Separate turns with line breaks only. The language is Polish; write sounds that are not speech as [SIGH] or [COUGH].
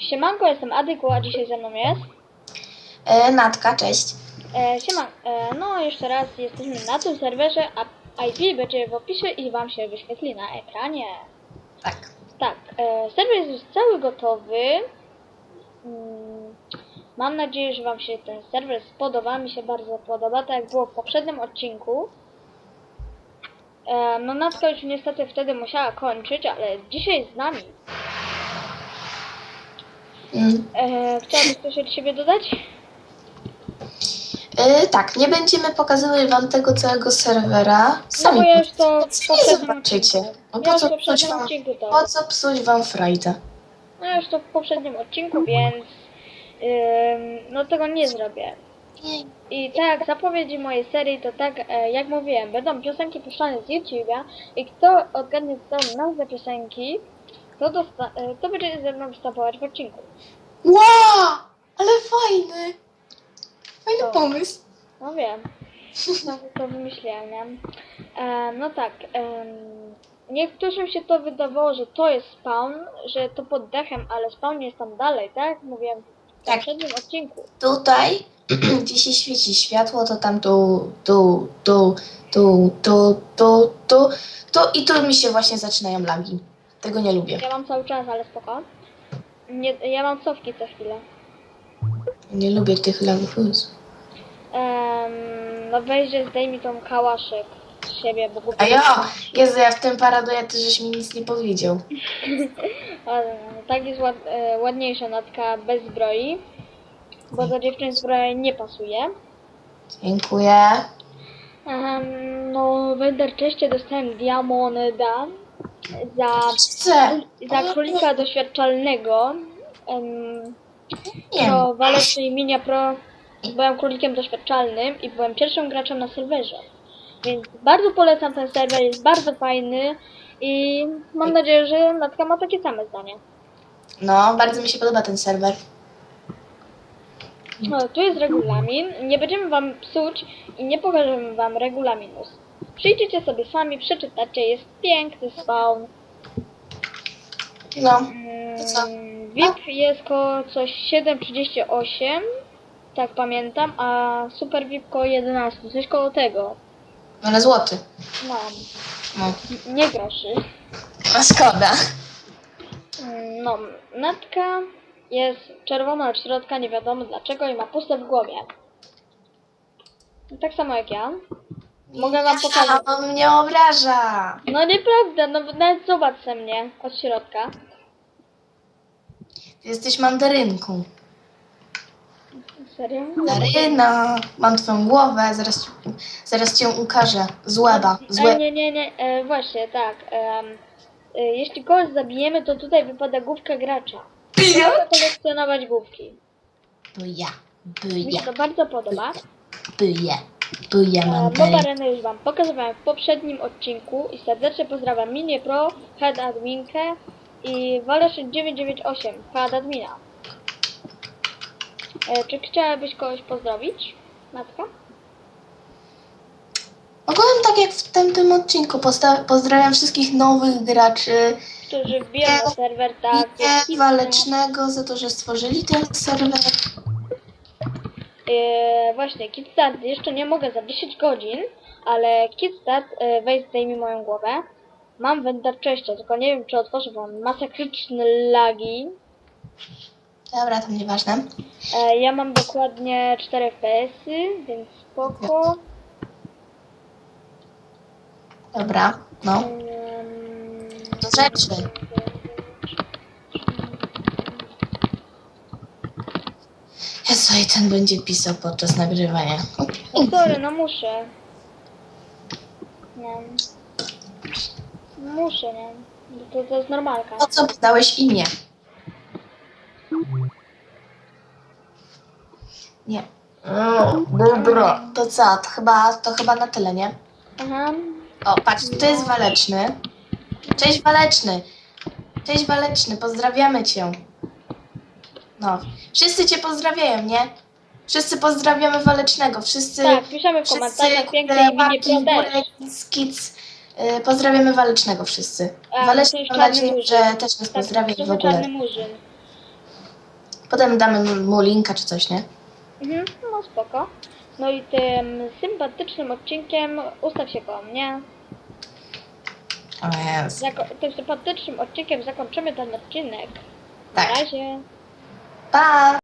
Siemanko, jestem Adyku, a dzisiaj ze mną jest.
E, Natka, cześć.
E, e, no jeszcze raz jesteśmy na tym serwerze, a IP będzie w opisie i wam się wyświetli na ekranie.
Tak.
Tak, e, serwer jest już cały gotowy. Mm, Mam nadzieję, że wam się ten serwer spodoba, mi się bardzo podoba, tak jak było w poprzednim odcinku. E, no Natka już niestety wtedy musiała kończyć, ale dzisiaj z nami. E, chciałabyś coś od siebie dodać?
E, tak, nie będziemy pokazywać wam tego całego serwera.
No
Sami
bo ja już to w
nie
poprzednim
zobaczycie.
odcinku.
No
Ja
po
już w
co psuć
poprzednim
wam,
odcinku to.
po co psuć wam frajdę?
No ja już to w poprzednim odcinku, więc ym, no tego nie zrobię. I tak, zapowiedzi mojej serii, to tak e, jak mówiłem, będą piosenki puszczane z YouTube'a i kto odgadnie tą nazwę piosenki, to, dosta- e, to będzie ze mną występować w odcinku.
Wow! Ale fajny! Fajny
To.
pomysł.
No wiem, to, to wymyśliłem, nie? E, no tak, em, niektórym się to wydawało, że to jest spawn, że to pod dachem, ale spawn jest tam dalej, tak? Mówiłem w
Tak.
poprzednim odcinku.
Tutaj, [CLEARS THROAT] gdzie się świeci światło, to tam tu, tu, tu, tu, tu, tu, tu, tu i tu mi się właśnie zaczynają lagi. Tego nie lubię.
Ja mam cały czas, ale spoko. Nie, ja mam cofki co chwilę.
Nie lubię tych lagów.
Um, no weź, że zdejmij tą kałaszek z siebie, bo głupio.
A ja, Jezu, ja w tym paradoję, ty żeś mi nic nie powiedział. [LAUGHS]
Ale no, tak jest ład, e, ładniejsza natka bez zbroi, bo za dziewczyn zbroja nie pasuje.
Dziękuję.
Um, no w Enderczeście dostałem diamonda za, za królika doświadczalnego. Um,
Nie.
Pro walecznej Minia Pro byłem królikiem doświadczalnym i byłem pierwszym graczem na serwerze. Więc bardzo polecam ten serwer, jest bardzo fajny i mam nadzieję, że Natka ma takie same zdanie.
No, bardzo mi się podoba ten serwer.
No, tu jest regulamin, nie będziemy wam psuć i nie pokażemy wam regulaminus. Przyjdziecie sobie sami, przeczytacie, jest piękny spawn.
No.
Mm,
To co?
VIP jest koło coś 7,38, tak pamiętam, a Super VIP koło 11, coś koło tego.
Ale złoty.
Mam.
No.
Nie groszy.
A szkoda.
Mm, No, natka jest czerwona od środka, nie wiadomo dlaczego i ma puste w głowie. Tak samo jak ja. Mogę wam pokazać.
On mnie obraża.
No nieprawda, no bo nawet zobacz se mnie od środka.
Ty jesteś mandarynką.
Serio?
Mandaryna. Mam twoją głowę, zaraz, zaraz cię ukażę. Z łeba. Z
E,
łeb.
nie, nie, nie, e, właśnie, tak. em, e, jeśli kogoś zabijemy, to tutaj wypada główka gracza. Trzeba kolekcjonować główki.
Byja.
Mi się to bardzo podoba.
Byja. Byja
E, Mob
mandarynka.
Arena już Wam pokazywałem w poprzednim odcinku i serdecznie pozdrawiam Minie Pro, Head Adminkę i Waleszyn 998, Head Admina. E, czy chciałabyś kogoś pozdrowić, Matka?
Ogólnie tak jak w tamtym odcinku. Pozdrawiam wszystkich nowych graczy.
Którzy wbiją na serwer, tak. Jest
Walecznego za to, że stworzyli ten serwer.
E, właśnie, Kickstart jeszcze nie mogę za 10 godzin, ale Kickstart, e, weź zdejmij moją głowę. Mam w Enderczeście, tylko nie wiem czy otworzę wam masakryczne lagi.
Dobra, to nieważne.
E, ja mam dokładnie 4 FPS-y, więc spoko.
Dobra, no. Do rzeczy. Jezu, i ten będzie pisał podczas nagrywania.
no sorry, no muszę. Nie. Muszę, nie. To, to jest normalka.
Po co podałeś imię? Nie. Dobra. To co? To chyba, to chyba na tyle, nie?
Aha.
O, patrz, to jest Waleczny. Cześć Waleczny. Cześć Waleczny, pozdrawiamy cię. No, wszyscy cię pozdrawiają, nie? Wszyscy pozdrawiamy Walecznego, wszyscy...
Tak, piszemy w komentarzach pięknej
e,
imię
kic. E, Pozdrawiamy Walecznego wszyscy.
A,
Waleczny mam nadzieję, że też nas
Tak,
pozdrawia i w ogóle. Potem damy mu linka czy coś, nie?
Mhm, no spoko. No i tym sympatycznym odcinkiem ustaw się koło mnie.
O jest.
Zako- tym sympatycznym odcinkiem zakończymy ten odcinek. Na
Tak.
razie.
Bye.